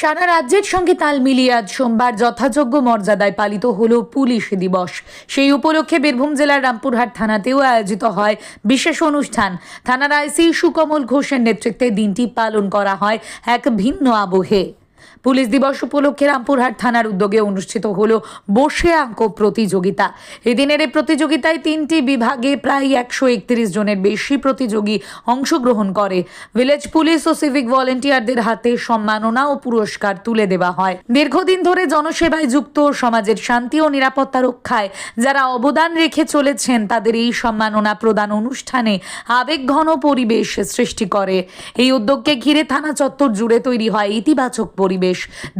সারা রাজ্যের সঙ্গে তাল মিলিয়ে আজ সোমবার যথাযোগ্য মর্যাদায় পালিত হল পুলিশ দিবস। সেই উপলক্ষে বীরভূম জেলার রামপুরহাট থানাতেও আয়োজিত হয় বিশেষ অনুষ্ঠান। থানার আইসি সুকমল ঘোষের নেতৃত্বে দিনটি পালন করা হয় এক ভিন্ন আবহে। পুলিশ দিবস উপলক্ষে রামপুরহাট থানার উদ্যোগে অনুষ্ঠিত হলো বসে আঁকো প্রতিযোগিতা। এদিনের এই প্রতিযোগিতায় তিনটি বিভাগে প্রায় একশো একত্রিশ জনের বেশি প্রতিযোগী অংশগ্রহণ করে। ভিলেজ পুলিশ ও সিভিক ভলেন্টিয়ারদের হাতে সম্মাননা ও পুরস্কার তুলে দেওয়া হয়। দীর্ঘদিন ধরে জনসেবায় যুক্ত, সমাজের শান্তি ও নিরাপত্তা রক্ষায় যারা অবদান রেখে চলেছেন, তাদের এই সম্মাননা প্রদান অনুষ্ঠানে আবেগঘন পরিবেশ সৃষ্টি করে। এই উদ্যোগকে ঘিরে থানা চত্বর জুড়ে তৈরি হয় ইতিবাচক পরিবেশ।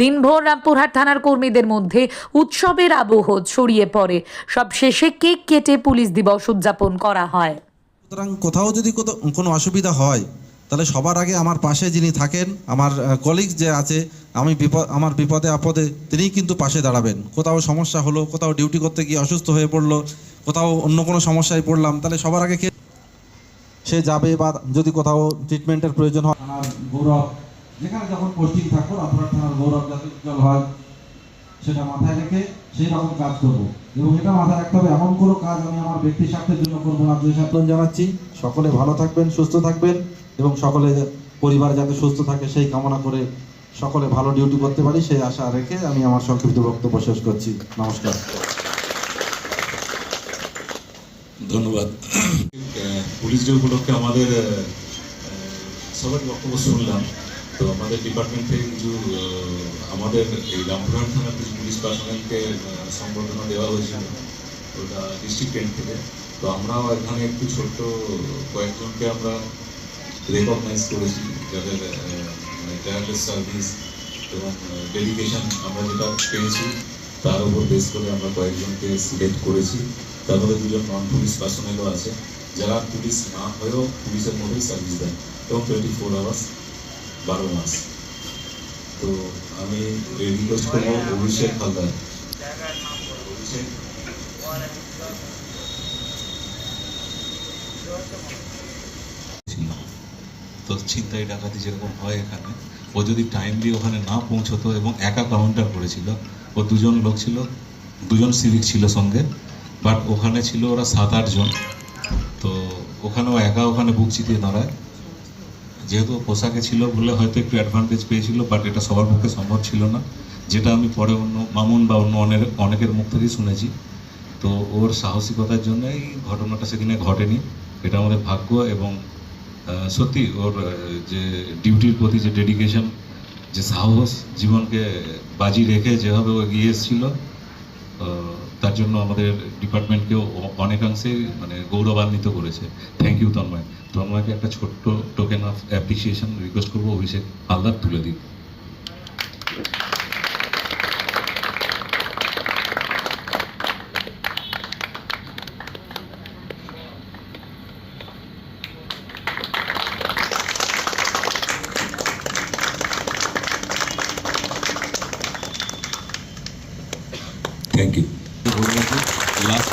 দিনভর রামপুরহাট থানার কর্মীদের মধ্যে উৎসবের আবহ ছড়িয়ে পড়ে। সব শেষে কেক কেটে পুলিশ দিবস উদযাপন করা হয়। সুতরাং কোথাও যদি কোনো অসুবিধা হয়, তাহলে সবার আগে আমার পাশে যিনি থাকেন, আমার কলিগ যে আছে, আমি বিপদ, আমার বিপদে আপদে তিনি কিন্তু পাশে দাঁড়াবেন। কোথাও সমস্যা হলো, কোথাও ডিউটি করতে গিয়ে অসুস্থ হয়ে পড়ল, কোথাও অন্য কোনো সমস্যায় পড়লাম, তাহলে সবার আগে সে যাবে বা যদি কোথাও ট্রিটমেন্টের প্রয়োজন হয় গৌরব যেখানে যখন পোস্টিং থাকব আপনার থানার গৌরব যাতে উজ্জ্বল হয় সেটা মাথায় রেখে সেই রকম কাজ করব। এবং এটা মাথায় রাখতে হবে এমন কোনো কাজ আমি আমার ব্যক্তি স্বার্থের জন্য করব না যে সাথে জানাচ্ছি। সকলে ভালো থাকবেন সুস্থ থাকবেন এবং সকলে পরিবার যাতে সুস্থ থাকে সেই কামনা করে সকলে ভালো ডিউটি করতে পারি সেই আশা রেখে আমি আমার সংক্ষিপ্ত বক্তব্য শেষ করছি। নমস্কার। ধন্যবাদ। পুলিশ ডে উপলক্ষে আমাদের সবার বক্তব্য শুনলাম। তো আমাদের ডিপার্টমেন্ট কিছু আমাদের এই রামপুরহাট থানার কিছু পুলিশ পার্সোনালকে আহ, সংবর্ধনা দেওয়া হয়েছিল ওটা ডিস্ট্রিক্ট টেন থেকে। তো আমরাও এখানে একটু ছোট্ট কয়েকজনকে আমরা রেকগনাইজ করেছি যাদের টায়ারলেস সার্ভিস এবং ডেডিকেশন আমরা যেটা পেয়েছি তার উপর বেস করে আমরা কয়েকজনকে সিলেক্ট করেছি। তার মধ্যে দুজন নন পুলিশ পার্সোনালও আছে যারা পুলিশ না হয়েও পুলিশের মধ্যেই সার্ভিস দেন এবং টোয়েন্টি ফোর আওয়ার্স বারো মাস। তো আমি রিকোয়েস্ট করব অভিষেক হালদার। তো ছিনতাই ডাকাতি যেরকম হয় এখানে, ও যদি টাইমলি ওখানে না পৌঁছতো এবং একা কাউন্টার করেছিল, ও দুজন লোক ছিল, দুজন সিভিক ছিল সঙ্গে বাট ওখানে ছিল ওরা সাত আট জন তো ওখানেও একা ওখানে বুক চিতিয়ে দাঁড়ায়। যেহেতু পোশাকে ছিল বলে হয়তো একটু অ্যাডভান্টেজ পেয়েছিল বাট এটা সবার পক্ষে সম্ভব ছিল না। যেটা আমি পরে অন্য মামুন বা অন্য অনেক, অনেকের মুখ থেকেই শুনেছি। তো ওর সাহসিকতার জন্য এই ঘটনাটা সেদিনে ঘটেনি। এটা আমাদের ভাগ্য এবং সত্যি ওর যে ডিউটির প্রতি যে ডেডিকেশন যে সাহস জীবনকে বাজি রেখে যেভাবে ও এগিয়ে এসেছিল তার জন্য আমাদের ডিপার্টমেন্টকেও অনেকাংশে মানে গৌরবান্বিত করেছে। Thank you Tanmoy. তন্ময়কে একটা ছোট্ট টোকেন অফ অ্যাপ্রিসিয়েশন রিকোয়েস্ট করব, অভিষেক হালদার তুলে দিন থ্যাংক ইউ লাস্ট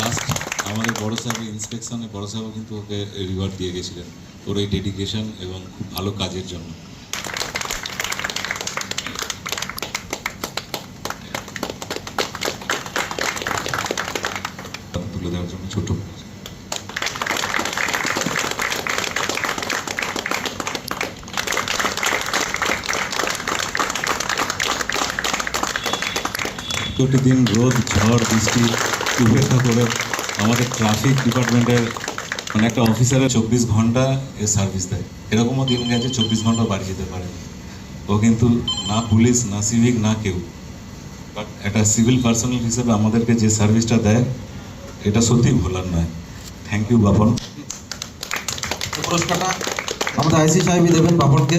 লাস্ট আমাদের বড় সাহেব ইন্সপেকশনে বড় সাহেব কিন্তু ওকে রিওয়ার্ড দিয়ে গেছিলেন। ওর এই ডেডিকেশন এবং খুব ভালো কাজের জন্য। তুলে দেওয়ার জন্য ছোট। প্রতিদিন রোদ, ঝড়, বৃষ্টি উপেক্ষা করে আমাদের ট্রাফিক ডিপার্টমেন্টের মানে একটা অফিসারের চব্বিশ ঘণ্টা এ সার্ভিস দেয়। এরকমও দিন গেছে, চব্বিশ ঘণ্টা বাড়ি যেতে পারে ও কিন্তু না পুলিশ, না সিভিক না কেউ। বাট একটা সিভিল পার্সোনাল হিসেবে আমাদেরকে যে সার্ভিসটা দেয়, এটা সত্যি ভোলার নয়। Thank you Bapan. পুরস্কারটা আমাদের আইসি সাহেবই দেবেন বাপনকে।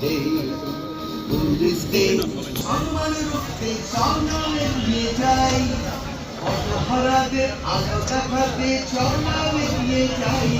যেতে পুলিশকে সম্মান রক্ষে চরণে নিয়ে যাই। পথহারাদের আলো দেখাতে চরণে নিয়ে যাই।